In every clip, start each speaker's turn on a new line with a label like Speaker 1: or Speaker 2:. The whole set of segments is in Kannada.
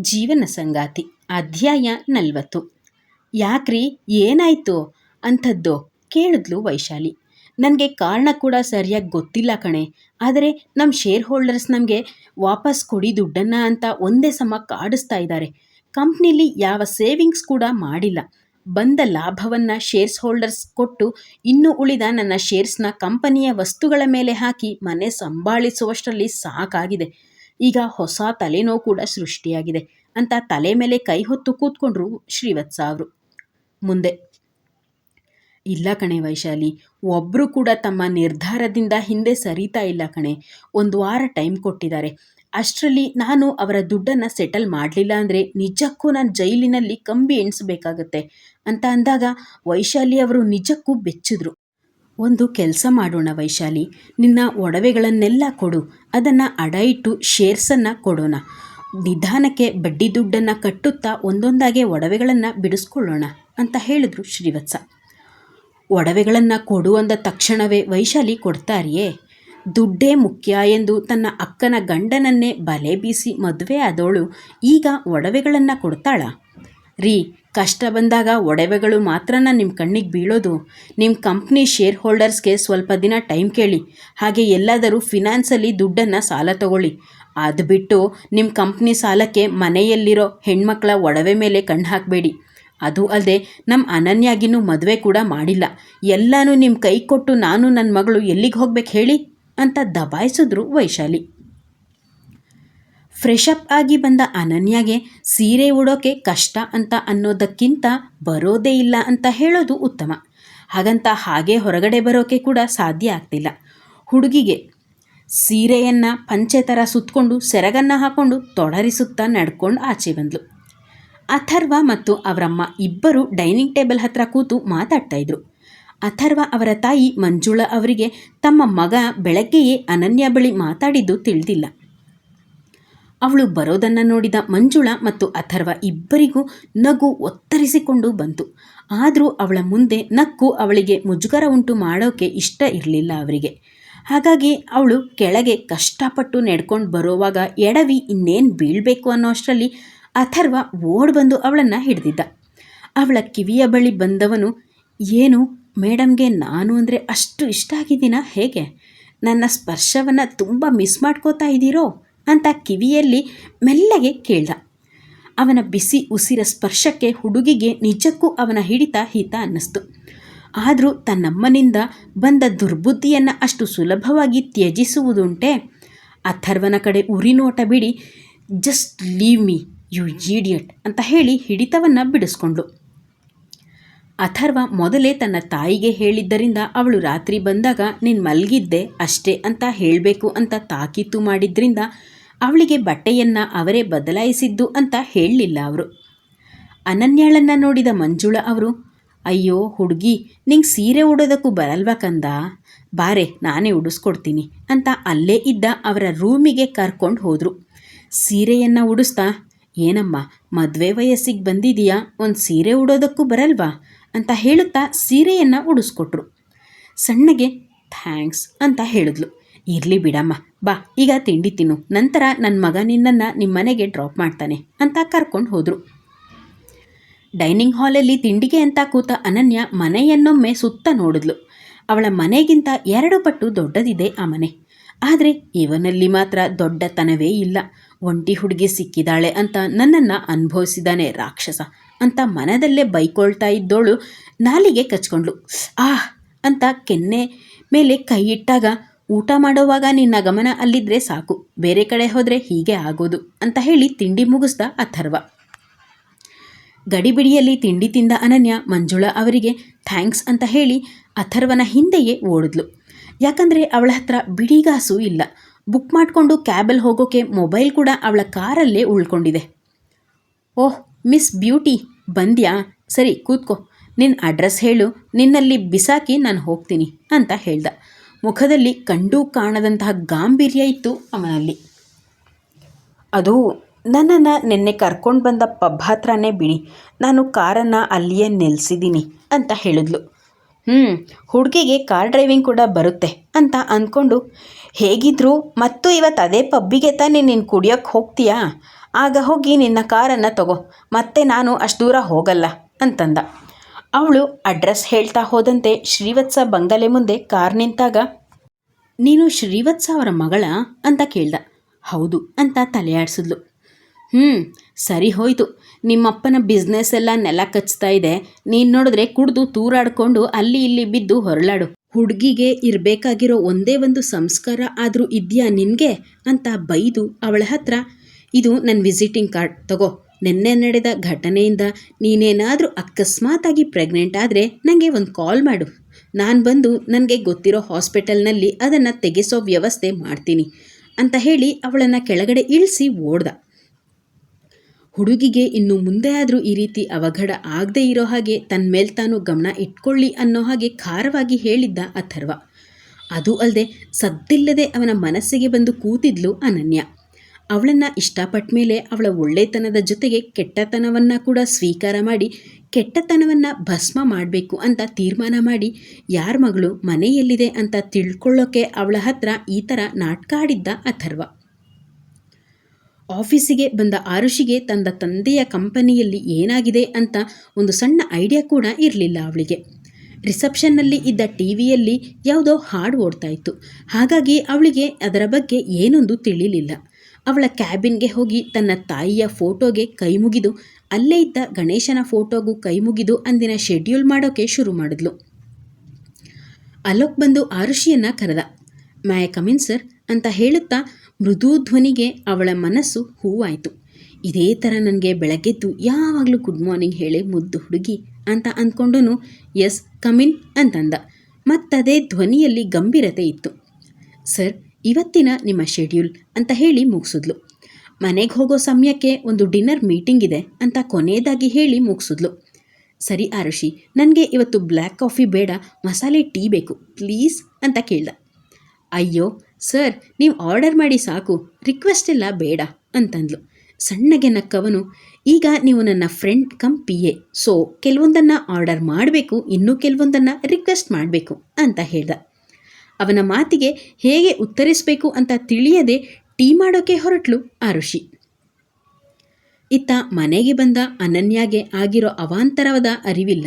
Speaker 1: ಜೀವನ ಸಂಗಾತಿ, ಅಧ್ಯಾಯ ನಲವತ್ತು. ಯಾಕ್ರಿ, ಏನಾಯಿತು? ಅಂಥದ್ದು ಕೇಳಿದ್ಲು ವೈಶಾಲಿ. ನನಗೆ ಕಾರಣ ಕೂಡ ಸರಿಯಾಗಿ ಗೊತ್ತಿಲ್ಲ ಕಣೆ. ಆದರೆ ನಮ್ಮ ಶೇರ್ ಹೋಲ್ಡರ್ಸ್ ನಮಗೆ ವಾಪಸ್ ಕೊಡಿ ದುಡ್ಡನ್ನು ಅಂತ ಒಂದೇ ಸಮ ಕಾಡಿಸ್ತಾ ಇದ್ದಾರೆ ಕಂಪ್ನಿಲಿ ಯಾವ ಸೇವಿಂಗ್ಸ್ ಕೂಡ ಮಾಡಿಲ್ಲ. ಬಂದ ಲಾಭವನ್ನು ಶೇರ್ಸ್ ಹೋಲ್ಡರ್ಸ್ ಕೊಟ್ಟು ಇನ್ನು ಉಳಿದ ನನ್ನ ಶೇರ್ಸ್ನ ಕಂಪನಿಯ ವಸ್ತುಗಳ ಮೇಲೆ ಹಾಕಿ ಮನೆ ಸಂಭಾಳಿಸುವಷ್ಟರಲ್ಲಿ ಸಾಕಾಗಿದೆ. ಈಗ ಹೊಸ ತಲೆನೋವು ಕೂಡ ಸೃಷ್ಟಿಯಾಗಿದೆ. ಅಂತ ತಲೆ ಮೇಲೆ ಕೈ ಹೊತ್ತು ಕೂತ್ಕೊಂಡ್ರು ಶ್ರೀವತ್ಸ ಅವರು. ಮುಂದೆ, ಇಲ್ಲ ಕಣೆ ವೈಶಾಲಿ ಒಬ್ಬರು ಕೂಡ ತಮ್ಮ ನಿರ್ಧಾರದಿಂದ ಹಿಂದೆ ಸರಿತಾ ಇಲ್ಲ ಕಣೆ. ಒಂದು ವಾರ ಟೈಮ್ ಕೊಟ್ಟಿದ್ದಾರೆ. ಅಷ್ಟರಲ್ಲಿ ನಾನು ಅವರ ದುಡ್ಡನ್ನು ಸೆಟಲ್ ಮಾಡಲಿಲ್ಲ ಅಂದರೆ ನಿಜಕ್ಕೂ ನಾನು ಜೈಲಿನಲ್ಲಿ ಕಂಬಿ ಎಣಿಸಬೇಕಾಗತ್ತೆ ಅಂತ ಅಂದಾಗ ವೈಶಾಲಿ ಅವರು ನಿಜಕ್ಕೂ ಬೆಚ್ಚಿದ್ರು. ಒಂದು ಕೆಲಸ ಮಾಡೋಣ ವೈಶಾಲಿ, ನಿನ್ನ ಒಡವೆಗಳನ್ನೆಲ್ಲ ಕೊಡು, ಅದನ್ನು ಅಡ ಇಟ್ಟು ಶೇರ್ಸನ್ನು ಕೊಡೋಣ. ನಿಧಾನಕ್ಕೆ ಬಡ್ಡಿ ದುಡ್ಡನ್ನು ಕಟ್ಟುತ್ತಾ ಒಂದೊಂದಾಗೆ ಒಡವೆಗಳನ್ನು ಬಿಡಿಸ್ಕೊಳ್ಳೋಣ ಅಂತ ಹೇಳಿದ್ರು ಶ್ರೀವತ್ಸ. ಒಡವೆಗಳನ್ನು ಕೊಡು ಅಂದ ತಕ್ಷಣವೇ ವೈಶಾಲಿ ಕೊಡ್ತಾರಿಯೇ? ದುಡ್ಡೇ ಮುಖ್ಯ ಎಂದು ತನ್ನ ಅಕ್ಕನ ಗಂಡನನ್ನೇ ಬಲೆ ಬೀಸಿ ಮದುವೆ ಆದವಳು ಈಗ ಒಡವೆಗಳನ್ನು ಕೊಡ್ತಾಳ? ರೀ, ಕಷ್ಟ ಬಂದಾಗ ಒಡವೆಗಳು ಮಾತ್ರನ ನಿಮ್ಮ ಕಣ್ಣಿಗೆ ಬೀಳೋದು. ನಿಮ್ಮ ಕಂಪ್ನಿ ಶೇರ್ ಹೋಲ್ಡರ್ಸ್ಗೆ ಸ್ವಲ್ಪ ದಿನ ಟೈಮ್ ಕೇಳಿ, ಹಾಗೆ ಎಲ್ಲಾದರೂ ಫಿನಾನ್ಸಲ್ಲಿ ದುಡ್ಡನ್ನು ಸಾಲ ತಗೊಳ್ಳಿ. ಅದು ಬಿಟ್ಟು ನಿಮ್ಮ ಕಂಪ್ನಿ ಸಾಲಕ್ಕೆ ಮನೆಯಲ್ಲಿರೋ ಹೆಣ್ಮಕ್ಳ ಒಡವೆ ಮೇಲೆ ಕಣ್ಣು ಹಾಕಬೇಡಿ. ಅದು ಅಲ್ಲದೆ ನಮ್ಮ ಅನನ್ಯಾಗಿನೂ ಮದುವೆ ಕೂಡ ಮಾಡಿಲ್ಲ. ಎಲ್ಲನೂ ನಿಮ್ಮ ಕೈ ಕೊಟ್ಟು ನಾನು ನನ್ನ ಮಗಳು ಎಲ್ಲಿಗೆ ಹೋಗ್ಬೇಕು ಹೇಳಿ? ಅಂತ ದಬಾಯಿಸಿದ್ರು ವೈಶಾಲಿ. ಫ್ರೆಶ್ ಅಪ್ ಆಗಿ ಬಂದ ಅನನ್ಯಾಗೆ ಸೀರೆ ಉಡೋಕೆ ಕಷ್ಟ ಅಂತ ಅನ್ನೋದಕ್ಕಿಂತ ಬರೋದೇ ಇಲ್ಲ ಅಂತ ಹೇಳೋದು ಉತ್ತಮ. ಹಾಗಂತ ಹಾಗೆ ಹೊರಗಡೆ ಬರೋಕೆ ಕೂಡ ಸಾಧ್ಯ ಆಗ್ತಿಲ್ಲ. ಹುಡುಗಿಗೆ ಸೀರೆಯನ್ನು ಪಂಚೆ ಥರ ಸುತ್ತಕೊಂಡು ಸೆರಗನ್ನು ಹಾಕ್ಕೊಂಡು ತೊಡರಿಸುತ್ತಾ ನಡ್ಕೊಂಡು ಆಚೆ ಬಂದ್ಲು. ಅಥರ್ವ ಮತ್ತು ಅವರಮ್ಮ ಇಬ್ಬರು ಡೈನಿಂಗ್ ಟೇಬಲ್ ಹತ್ರ ಕೂತು ಮಾತಾಡ್ತಾ ಇದ್ರು. ಅಥರ್ವ ಅವರ ತಾಯಿ ಮಂಜುಳಾ ಅವರಿಗೆ ತಮ್ಮ ಮಗ ಬೆಳಗ್ಗೆಯೇ ಅನನ್ಯ ಬಳಿ ಮಾತಾಡಿದ್ದು ತಿಳಿದಿಲ್ಲ. ಅವಳು ಬರೋದನ್ನು ನೋಡಿದ ಮಂಜುಳ ಮತ್ತು ಅಥರ್ವ ಇಬ್ಬರಿಗೂ ನಗು ಒತ್ತರಿಸಿಕೊಂಡು ಬಂತು. ಆದರೂ ಅವಳ ಮುಂದೆ ನಕ್ಕು ಅವಳಿಗೆ ಮುಜುಗರ ಉಂಟು ಮಾಡೋಕೆ ಇಷ್ಟ ಇರಲಿಲ್ಲ ಅವರಿಗೆ. ಹಾಗಾಗಿ ಅವಳು ಕೆಳಗೆ ಕಷ್ಟಪಟ್ಟು ನಡ್ಕೊಂಡು ಬರೋವಾಗ ಎಡವಿ ಇನ್ನೇನು ಬೀಳಬೇಕು ಅನ್ನೋ ಅಷ್ಟರಲ್ಲಿ ಅಥರ್ವ ಓಡ್ ಬಂದು ಅವಳನ್ನು ಹಿಡಿದಿದ್ದ. ಅವಳ ಕಿವಿಯ ಬಳಿ ಬಂದವನು, ಏನು ಮೇಡಮ್ಗೆ ನಾನು ಅಂದರೆ ಅಷ್ಟು ಇಷ್ಟ ಆಗಿದ್ದೀನ ಹೇಗೆ? ನನ್ನ ಸ್ಪರ್ಶವನ್ನು ತುಂಬ ಮಿಸ್ ಮಾಡ್ಕೋತಾ ಇದ್ದೀರೋ? ಅಂತ ಕಿವಿಯಲ್ಲಿ ಮೆಲ್ಲಗೆ ಕೇಳ್ದ. ಅವನ ಬಿಸಿ ಉಸಿರ ಸ್ಪರ್ಶಕ್ಕೆ ಹುಡುಗಿಗೆ ನಿಜಕ್ಕೂ ಅವನ ಹಿಡಿತ ಹಿತ ಅನ್ನಿಸ್ತು. ಆದರೂ ತನ್ನಮ್ಮನಿಂದ ಬಂದ ದುರ್ಬುದ್ಧಿಯನ್ನು ಅಷ್ಟು ಸುಲಭವಾಗಿ ತ್ಯಜಿಸುವುದುಂಟೆ? ಅಥರ್ವನ ಕಡೆ ಉರಿನೋಟ ಬಿಡಿ, just leave me, you idiot ಅಂತ ಹೇಳಿ ಹಿಡಿತವನ್ನು ಬಿಡಿಸ್ಕೊಂಡ್ಳು. ಅಥರ್ವ ಮೊದಲೇ ತನ್ನ ತಾಯಿಗೆ ಹೇಳಿದ್ದರಿಂದ ಅವಳು ರಾತ್ರಿ ಬಂದಾಗ, ನೀನು ಮಲಗಿದ್ದೆ ಅಷ್ಟೇ ಅಂತ ಹೇಳಬೇಕು ಅಂತ ತಾಕೀತು ಮಾಡಿದ್ರಿಂದ ಅವಳಿಗೆ ಬಟ್ಟೆಯನ್ನು ಅವರೇ ಬದಲಾಯಿಸಿದ್ದು ಅಂತ ಹೇಳಲಿಲ್ಲ ಅವರು. ಅನನ್ಯಾಳನ್ನು ನೋಡಿದ ಮಂಜುಳ ಅವರು, ಅಯ್ಯೋ ಹುಡುಗಿ, ನಿಂಗೆ ಸೀರೆ ಉಡೋದಕ್ಕೂ ಬರಲ್ವಾ ಕಂದ? ಬಾರೆ, ನಾನೇ ಉಡಿಸ್ಕೊಡ್ತೀನಿ ಅಂತ ಅಲ್ಲೇ ಇದ್ದ ಅವರ ರೂಮಿಗೆ ಕರ್ಕೊಂಡು ಹೋದರು. ಸೀರೆಯನ್ನು ಉಡಿಸ್ತಾ, ಏನಮ್ಮ, ಮದುವೆ ವಯಸ್ಸಿಗೆ ಬಂದಿದೀಯಾ? ಒಂದು ಸೀರೆ ಉಡೋದಕ್ಕೂ ಬರಲ್ವಾ? ಅಂತ ಹೇಳುತ್ತಾ ಸೀರೆಯನ್ನು ಉಡಿಸ್ಕೊಟ್ರು. ಸಣ್ಣಗೆ, ಥ್ಯಾಂಕ್ಸ್ ಅಂತ ಹೇಳಿದ್ಲು. ಇರಲಿ ಬಿಡಮ್ಮ, ಬಾ, ಈಗ ತಿಂಡಿ ತಿನ್ನು, ನಂತರ ನನ್ನ ಮಗ ನಿನ್ನನ್ನು ನಿಮ್ಮ ಮನೆಗೆ ಡ್ರಾಪ್ ಮಾಡ್ತಾನೆ ಅಂತ ಕರ್ಕೊಂಡು ಹೋದರು. ಡೈನಿಂಗ್ ಹಾಲಲ್ಲಿ ತಿಂಡಿಗೆ ಅಂತ ಕೂತ ಅನನ್ಯ ಮನೆಯನ್ನೊಮ್ಮೆ ಸುತ್ತ ನೋಡಿದ್ಲು. ಅವಳ ಮನೆಗಿಂತ ಎರಡು ಪಟ್ಟು ದೊಡ್ಡದಿದೆ ಆ ಮನೆ. ಆದರೆ ಇವನಲ್ಲಿ ಮಾತ್ರ ದೊಡ್ಡತನವೇ ಇಲ್ಲ. ಒಂಟಿ ಹುಡುಗಿ ಸಿಕ್ಕಿದಾಳೆ ಅಂತ ನನ್ನನ್ನು ಅನುಭವಿಸಿದಾನೆ ರಾಕ್ಷಸ. ಅಂತ ಮನದಲ್ಲೇ ಬೈಕೊಳ್ತಾ ಇದ್ದೋಳು ನಾಲಿಗೆ ಕಚ್ಕೊಂಡ್ಳು. ಆ ಅಂತ ಕೆನ್ನೆ ಮೇಲೆ ಕೈ ಇಟ್ಟಾಗ, ಊಟ ಮಾಡೋವಾಗ ನಿನ್ನ ಗಮನ ಅಲ್ಲಿದ್ರೆ ಸಾಕು. ಬೇರೆ ಕಡೆ ಹೋದರೆ ಹೀಗೆ ಆಗೋದು ಅಂತ ಹೇಳಿ ತಿಂಡಿ ಮುಗಿಸ್ದ ಅಥರ್ವ. ಗಡಿಬಿಡಿಯಲ್ಲಿ ತಿಂಡಿ ತಿಂದ ಅನನ್ಯ, ಮಂಜುಳಾ ಅವರಿಗೆ ಥ್ಯಾಂಕ್ಸ್ ಅಂತ ಹೇಳಿ ಅಥರ್ವನ ಹಿಂದೆಯೇ ಓಡಿದ್ಲು. ಯಾಕಂದರೆ ಅವಳ ಹತ್ರ ಬಿಡಿಗಾಸು ಇಲ್ಲ. ಬುಕ್ ಮಾಡಿಕೊಂಡು ಕ್ಯಾಬಲ್ಲಿ ಹೋಗೋಕೆ ಮೊಬೈಲ್ ಕೂಡ ಅವಳ ಕಾರಲ್ಲೇ ಉಳ್ಕೊಂಡಿದೆ. Oh, miss beauty. ಬಂದ್ಯಾ? ಸರಿ ಕೂತ್ಕೋ. ನಿನ್ನ ಅಡ್ರೆಸ್ ಹೇಳು. ನಿನ್ನಲ್ಲಿ ಬಿಸಾಕಿ ನಾನು ಹೋಗ್ತೀನಿ ಅಂತ ಹೇಳ್ದ. ಮುಖದಲ್ಲಿ ಕಂಡು ಕಾಣದಂತಹ ಗಾಂಭೀರ್ಯ ಇತ್ತು ಅವನಲ್ಲಿ. ಅದು ನನ್ನನ್ನು ನಿನ್ನೆ ಕರ್ಕೊಂಡು ಬಂದ ಪಬ್ ಹತ್ರನೇ ಬಿಡಿ. ನಾನು ಕಾರನ್ನು ಅಲ್ಲಿಯೇ ನಿಲ್ಲಿಸಿದ್ದೀನಿ ಅಂತ ಹೇಳಿದ್ಲು. ಹ್ಞೂ ಹುಡುಗಿಗೆ ಕಾರ್ ಡ್ರೈವಿಂಗ್ ಕೂಡ ಬರುತ್ತೆ ಅಂತ ಅಂದ್ಕೊಂಡು ಹೇಗಿದ್ರು ಮತ್ತು ಇವತ್ತು ಅದೇ ಪಬ್ಬಿಗೆ ತಾನೇ ನೀನು ಕುಡಿಯೋಕ್ಕೆ ಹೋಗ್ತೀಯಾ? ಆಗ ಹೋಗಿ ನಿನ್ನ ಕಾರನ್ನು ತಗೋ, ಮತ್ತೆ ನಾನು ಅಷ್ಟು ದೂರ ಹೋಗಲ್ಲ ಅಂತಂದ. ಅವಳು ಅಡ್ರೆಸ್ ಹೇಳ್ತಾ ಹೋದಂತೆ ಶ್ರೀವತ್ಸ ಬಂಗಲೆ ಮುಂದೆ ಕಾರ್ ನಿಂತಾಗ, ನೀನು ಶ್ರೀವತ್ಸ ಅವರ ಮಗಳ? ಅಂತ ಕೇಳ್ದ. ಹೌದು, ಅಂತ ತಲೆಯಾಡಿಸಿದ್ಲು ಹ್ಞೂ ಸರಿ ಹೋಯಿತು. ನಿಮ್ಮಪ್ಪನ ಬಿಸ್ನೆಸ್ ಎಲ್ಲ ನೆಲ ಕಚ್ತಾ ಇದೆ. ನೀನು ನೋಡಿದ್ರೆ ಕುಡಿದು ತೂರಾಡ್ಕೊಂಡು ಅಲ್ಲಿ ಇಲ್ಲಿ ಬಿದ್ದು ಹೊರಳಾಡು. ಹುಡುಗಿಗೆ ಇರಬೇಕಾಗಿರೋ ಒಂದೇ ಒಂದು ಸಂಸ್ಕಾರ ಆದರೂ ಇದೆಯಾ ನಿನಗೆ? ಅಂತ ಬೈದು ಅವಳ ಹತ್ರ ಇದು ನನ್ನ ವಿಸಿಟಿಂಗ್ ಕಾರ್ಡ್ ತಗೋ, ನಿನ್ನೆ ನಡೆದ ಘಟನೆಯಿಂದ ನೀನೇನಾದರೂ ಅಕಸ್ಮಾತಾಗಿ ಪ್ರೆಗ್ನೆಂಟ್ ಆದರೆ ನನಗೆ ಒಂದು ಕಾಲ್ ಮಾಡು. ನಾನು ಬಂದು ನನಗೆ ಗೊತ್ತಿರೋ ಹಾಸ್ಪಿಟಲ್ನಲ್ಲಿ ಅದನ್ನು ತೆಗೆಸೋ ವ್ಯವಸ್ಥೆ ಮಾಡ್ತೀನಿ ಅಂತ ಹೇಳಿ ಅವಳನ್ನು ಕೆಳಗಡೆ ಇಳಿಸಿ ಓಡ್ದ. ಹುಡುಗಿಗೆ ಇನ್ನು ಮುಂದೆ ಆದರೂ ಈ ರೀತಿ ಅವಘಡ ಆಗದೇ ಇರೋ ಹಾಗೆ ತನ್ನ ಮೇಲೆ ತಾನು ಗಮನ ಇಟ್ಕೊಳ್ಳಿ ಅನ್ನೋ ಹಾಗೆ ಖಾರವಾಗಿ ಹೇಳಿದ್ದ ಅಥರ್ವ. ಅದು ಅಲ್ಲದೆ ಸದ್ದಿಲ್ಲದೆ ಅವನ ಮನಸ್ಸಿಗೆ ಬಂದು ಕೂತಿದ್ಲು ಅನನ್ಯ. ಅವಳನ್ನು ಇಷ್ಟಪಟ್ಟ ಮೇಲೆ ಅವಳ ಒಳ್ಳೆತನದ ಜೊತೆಗೆ ಕೆಟ್ಟತನವನ್ನು ಕೂಡ ಸ್ವೀಕಾರ ಮಾಡಿ, ಕೆಟ್ಟತನವನ್ನು ಭಸ್ಮ ಮಾಡಬೇಕು ಅಂತ ತೀರ್ಮಾನ ಮಾಡಿ, ಯಾರ ಮಗಳು ಮನೆಯಲ್ಲಿದೆ ಅಂತ ತಿಳ್ಕೊಳ್ಳೋಕೆ ಅವಳ ಹತ್ರ ಈ ಥರ ನಾಟಕ ಆಡಿದ್ದ ಅಥರ್ವ. ಆಫೀಸಿಗೆ ಬಂದ ಆರುಷಿಗೆ ತನ್ನ ತಂದೆಯ ಕಂಪನಿಯಲ್ಲಿ ಏನಾಗಿದೆ ಅಂತ ಒಂದು ಸಣ್ಣ ಐಡಿಯಾ ಕೂಡ ಇರಲಿಲ್ಲ ಅವಳಿಗೆ. ರಿಸೆಪ್ಷನ್ನಲ್ಲಿ ಇದ್ದ ಟಿ ವಿಯಲ್ಲಿ ಯಾವುದೋ ಹಾಡು ಓಡ್ತಾ ಇತ್ತು. ಹಾಗಾಗಿ ಅವಳಿಗೆ ಅದರ ಬಗ್ಗೆ ಏನೊಂದು ತಿಳಿಲಿಲ್ಲ. ಅವಳ ಕ್ಯಾಬಿನ್ಗೆ ಹೋಗಿ ತನ್ನ ತಾಯಿಯ ಫೋಟೋಗೆ ಕೈ ಮುಗಿದು, ಅಲ್ಲೇ ಇದ್ದ ಗಣೇಶನ ಫೋಟೋಗೂ ಕೈ ಮುಗಿದು ಅಂದಿನ ಶೆಡ್ಯೂಲ್ ಮಾಡೋಕೆ ಶುರು ಮಾಡಿದ್ಲು. ಅಲೋಕ್ ಬಂದು ಆರುಷಿಯನ್ನ ಕರೆದ. ಮ್ಯಾಯ ಕಮಿನ್ ಸರ್ ಅಂತ ಹೇಳುತ್ತಾ ಮೃದು ಧ್ವನಿಗೆ ಅವಳ ಮನಸ್ಸು ಹೂವಾಯಿತು. ಇದೇ ಥರ ನನಗೆ ಬೆಳಗ್ಗೆದ್ದು ಯಾವಾಗಲೂ ಗುಡ್ ಮಾರ್ನಿಂಗ್ ಹೇಳಿ ಮುದ್ದು ಹುಡುಗಿ ಅಂತ ಅಂದ್ಕೊಂಡು ಎಸ್ ಕಮಿನ್ ಅಂತಂದ. ಮತ್ತದೇ ಧ್ವನಿಯಲ್ಲಿ ಗಂಭೀರತೆ ಇತ್ತು. ಸರ್ ಇವತ್ತಿನ ನಿಮ್ಮ ಶೆಡ್ಯೂಲ್ ಅಂತ ಹೇಳಿ ಮುಗಿಸಿದ್ಲು. ಮನೆಗೆ ಹೋಗೋ ಸಮಯಕ್ಕೆ ಒಂದು ಡಿನ್ನರ್ ಮೀಟಿಂಗ್ ಇದೆ ಅಂತ ಕೊನೆಯದಾಗಿ ಹೇಳಿ ಮುಗಿಸಿದ್ಲು. ಸರಿ ಆರುಷಿ, ನನಗೆ ಇವತ್ತು ಬ್ಲ್ಯಾಕ್ ಕಾಫಿ ಬೇಡ, ಮಸಾಲೆ ಟೀ ಬೇಕು, ಪ್ಲೀಸ್ ಅಂತ ಕೇಳ್ದ. ಅಯ್ಯೋ, ಸರ್, ನೀವು ಆರ್ಡರ್ ಮಾಡಿ ಸಾಕು, ರಿಕ್ವೆಸ್ಟ್ ಎಲ್ಲ ಬೇಡ ಅಂತಂದ್ಲು. ಸಣ್ಣಗೆ ನಕ್ಕವನು, ಈಗ ನೀವು ನನ್ನ friend cum P A, so, ಕೆಲವೊಂದನ್ನು order ಮಾಡಬೇಕು, ಇನ್ನೂ ಕೆಲವೊಂದನ್ನು ರಿಕ್ವೆಸ್ಟ್ ಮಾಡಬೇಕು ಅಂತ ಹೇಳ್ದ. ಅವನ ಮಾತಿಗೆ ಹೇಗೆ ಉತ್ತರಿಸಬೇಕು ಅಂತ ತಿಳಿಯದೆ ಟೀ ಮಾಡೋಕೆ ಹೊರಟ್ಲು ಋಷಿ ಇತ್ತ ಮನೆಗೆ ಬಂದ ಅನನ್ಯಾಗೆ ಆಗಿರೋ ಅವಾಂತರವಾದ ಅರಿವಿಲ್ಲ.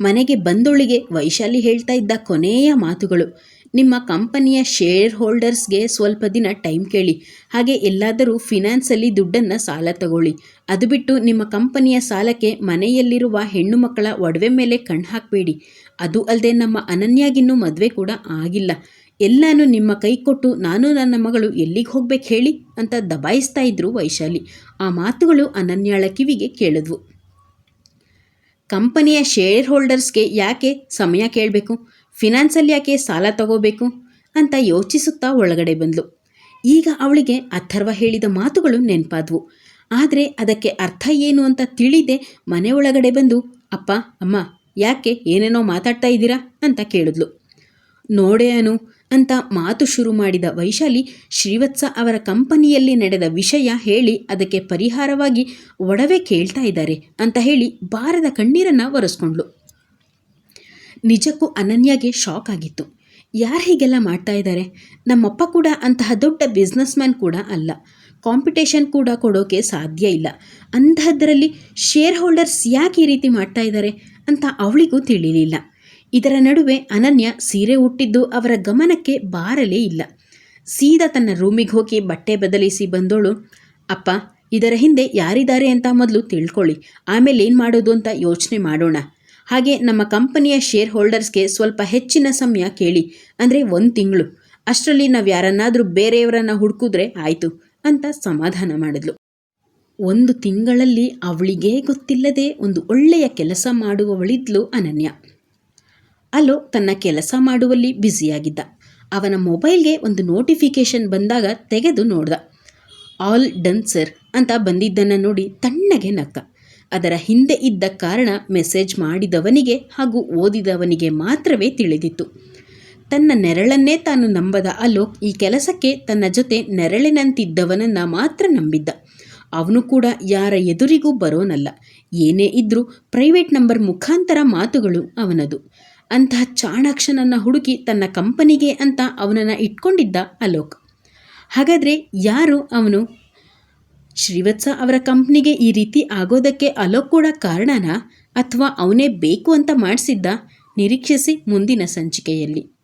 Speaker 1: ಮನೆಗೆ ಬಂದೊಳಿಗೆ ವೈಶಾಲಿ ಹೇಳ್ತಾ ಇದ್ದ ಕೊನೆಯ ಮಾತುಗಳು. ನಿಮ್ಮ ಕಂಪನಿಯ ಶೇರ್ ಹೋಲ್ಡರ್ಸ್ಗೆ ಸ್ವಲ್ಪ ದಿನ ಟೈಮ್ ಕೇಳಿ. ಹಾಗೆ ಎಲ್ಲಾದರೂ ಫಿನಾನ್ಸಲ್ಲಿ ದುಡ್ಡನ್ನು ಸಾಲ ತಗೊಳ್ಳಿ. ಅದು ಬಿಟ್ಟು ನಿಮ್ಮ ಕಂಪನಿಯ ಸಾಲಕ್ಕೆ ಮನೆಯಲ್ಲಿರುವ ಹೆಣ್ಣು ಮಕ್ಕಳ ಒಡವೆ ಮೇಲೆ ಕಣ್ಣು ಹಾಕಬೇಡಿ. ಅದು ಅಲ್ಲದೆ ನಮ್ಮ ಅನನ್ಯಾಗಿನ್ನೂ ಮದುವೆ ಕೂಡ ಆಗಿಲ್ಲ. ಎಲ್ಲಾನು ನಿಮ್ಮ ಕೈ ಕೊಟ್ಟು ನಾನು ನನ್ನ ಮಗಳು ಎಲ್ಲಿಗೆ ಹೋಗ್ಬೇಕು ಹೇಳಿ ಅಂತ ದಬಾಯಿಸ್ತಾ ಇದ್ರು ವೈಶಾಲಿ. ಆ ಮಾತುಗಳು ಅನನ್ಯಾಳ ಕಿವಿಗೆ ಕೇಳಿದ್ವು. ಕಂಪನಿಯ ಶೇರ್ ಹೋಲ್ಡರ್ಸ್ಗೆ ಯಾಕೆ ಸಮಯ ಕೇಳಬೇಕು? ಫಿನಾನ್ಸಲ್ಲಿ ಯಾಕೆ ಸಾಲ ತಗೋಬೇಕು? ಅಂತ ಯೋಚಿಸುತ್ತಾ ಒಳಗಡೆ ಬಂದ್ಲು. ಈಗ ಅವಳಿಗೆ ಅಥರ್ವ ಹೇಳಿದ ಮಾತುಗಳು ನೆನಪಾದ್ವು. ಆದರೆ ಅದಕ್ಕೆ ಅರ್ಥ ಏನು ಅಂತ ತಿಳಿದೆ ಮನೆ ಒಳಗಡೆ ಬಂದು, ಅಪ್ಪ, ಅಮ್ಮ, ಯಾಕೆ ಏನೇನೋ ಮಾತಾಡ್ತಾ ಇದ್ದೀರಾ? ಅಂತ ಕೇಳಿದ್ಲು. ನೋಡೇ ಅನು ಅಂತ ಮಾತು ಶುರು ಮಾಡಿದ ವೈಶಾಲಿ ಶ್ರೀವತ್ಸ ಅವರ ಕಂಪನಿಯಲ್ಲಿ ನಡೆದ ವಿಷಯ ಹೇಳಿ ಅದಕ್ಕೆ ಪರಿಹಾರವಾಗಿ ಒಡವೆ ಕೇಳ್ತಾ ಇದ್ದಾರೆ ಅಂತ ಹೇಳಿ ಬಾರದ ಕಣ್ಣೀರನ್ನು ಒರೆಸ್ಕೊಂಡ್ಳು. ನಿಜಕ್ಕೂ ಅನನ್ಯಾಗೆ ಶಾಕ್ ಆಗಿತ್ತು. ಯಾರು ಹೀಗೆಲ್ಲ ಮಾಡ್ತಾ ಇದ್ದಾರೆ? ನಮ್ಮಪ್ಪ ಕೂಡ ಅಂತಹ ದೊಡ್ಡ ಬಿಸ್ನೆಸ್ ಮ್ಯಾನ್ ಕೂಡ ಅಲ್ಲ. ಕಾಂಪಿಟೇಷನ್ ಕೂಡ ಕೊಡೋಕೆ ಸಾಧ್ಯ ಇಲ್ಲ. ಅಂಥದ್ರಲ್ಲಿ ಶೇರ್ ಹೋಲ್ಡರ್ಸ್ ಯಾಕೆ ಈ ರೀತಿ ಮಾಡ್ತಾ ಇದ್ದಾರೆ ಅಂತ ಅವಳಿಗೂ ತಿಳಿಲಿಲ್ಲ. ಇದರ ನಡುವೆ ಅನನ್ಯ ಸೀರೆ ಹುಟ್ಟಿದ್ದು ಅವರ ಗಮನಕ್ಕೆ ಬಾರಲೇ ಇಲ್ಲ. ಸೀದಾ ತನ್ನ ರೂಮಿಗೆ ಹೋಗಿ ಬಟ್ಟೆ ಬದಲಿಸಿ ಬಂದೋಳು, ಅಪ್ಪ, ಇದರ ಹಿಂದೆ ಯಾರಿದ್ದಾರೆ ಅಂತ ಮೊದಲು ತಿಳ್ಕೊಳ್ಳಿ, ಆಮೇಲೆ ಏನು ಮಾಡೋದು ಅಂತ ಯೋಚನೆ ಮಾಡೋಣ. ಹಾಗೆ ನಮ್ಮ ಕಂಪನಿಯ ಶೇರ್ ಹೋಲ್ಡರ್ಸ್ಗೆ ಸ್ವಲ್ಪ ಹೆಚ್ಚಿನ ಸಮಯ ಕೇಳಿ, ಅಂದರೆ ಒಂದು ತಿಂಗಳು. ಅಷ್ಟರಲ್ಲಿ ನಾವು ಯಾರನ್ನಾದರೂ ಬೇರೆಯವರನ್ನು ಹುಡುಕಿದ್ರೆ ಆಯಿತು. ಅಂತ ಸಮಾಧಾನ ಮಾಡಿದ್ಲು. ಒಂದು ತಿಂಗಳಲ್ಲಿ ಅವಳಿಗೇ ಗೊತ್ತಿಲ್ಲದೆ ಒಂದು ಒಳ್ಳೆಯ ಕೆಲಸ ಮಾಡುವವಳಿದ್ಲು ಅನನ್ಯ. ಅಲೋ, ತನ್ನ ಕೆಲಸ ಮಾಡುವಲ್ಲಿ ಬ್ಯುಸಿಯಾಗಿದ್ದ. ಅವನ ಮೊಬೈಲ್ಗೆ ಒಂದು ನೋಟಿಫಿಕೇಶನ್ ಬಂದಾಗ ತೆಗೆದು ನೋಡ್ದ. ಆಲ್ ಡನ್ ಸರ್ ಅಂತ ಬಂದಿದ್ದನ್ನು ನೋಡಿ ತಣ್ಣಗೆ ನಕ್ಕ. ಅದರ ಹಿಂದೆ ಇದ್ದ ಕಾರಣ ಮೆಸೇಜ್ ಮಾಡಿದವನಿಗೆ ಹಾಗೂ ಓದಿದವನಿಗೆ ಮಾತ್ರವೇ ತಿಳಿದಿತ್ತು. ತನ್ನ ನೆರಳನ್ನೇ ತಾನು ನಂಬದ ಅಲೋಕ್ ಈ ಕೆಲಸಕ್ಕೆ ತನ್ನ ಜೊತೆ ನೆರಳಿನಂತಿದ್ದವನನ್ನು ಮಾತ್ರ ನಂಬಿದ್ದ. ಅವನು ಕೂಡ ಯಾರ ಎದುರಿಗೂ ಬರೋನಲ್ಲ. ಏನೇ ಇದ್ರೂ ಪ್ರೈವೇಟ್ ನಂಬರ್ ಮುಖಾಂತರ ಮಾತುಗಳು ಅವನದು. ಅಂತಹ ಚಾಣಾಕ್ಷನನ್ನು ಹುಡುಕಿ ತನ್ನ ಕಂಪನಿಗೆ ಅಂತ ಅವನನ್ನು ಇಟ್ಕೊಂಡಿದ್ದ ಅಲೋಕ್. ಹಾಗಾದರೆ ಯಾರು ಅವನು? ಶ್ರೀವತ್ಸ ಅವರ ಕಂಪ್ನಿಗೆ ಈ ರೀತಿ ಆಗೋದಕ್ಕೆ ಅಲೋಕ್ ಕೂಡ ಕಾರಣನಾ? ಅಥವಾ ಅವನೇ ಬೇಕು ಅಂತ ಮಾಡಿಸಿದ್ದ? ನಿರೀಕ್ಷಿಸಿ ಮುಂದಿನ ಸಂಚಿಕೆಯಲ್ಲಿ.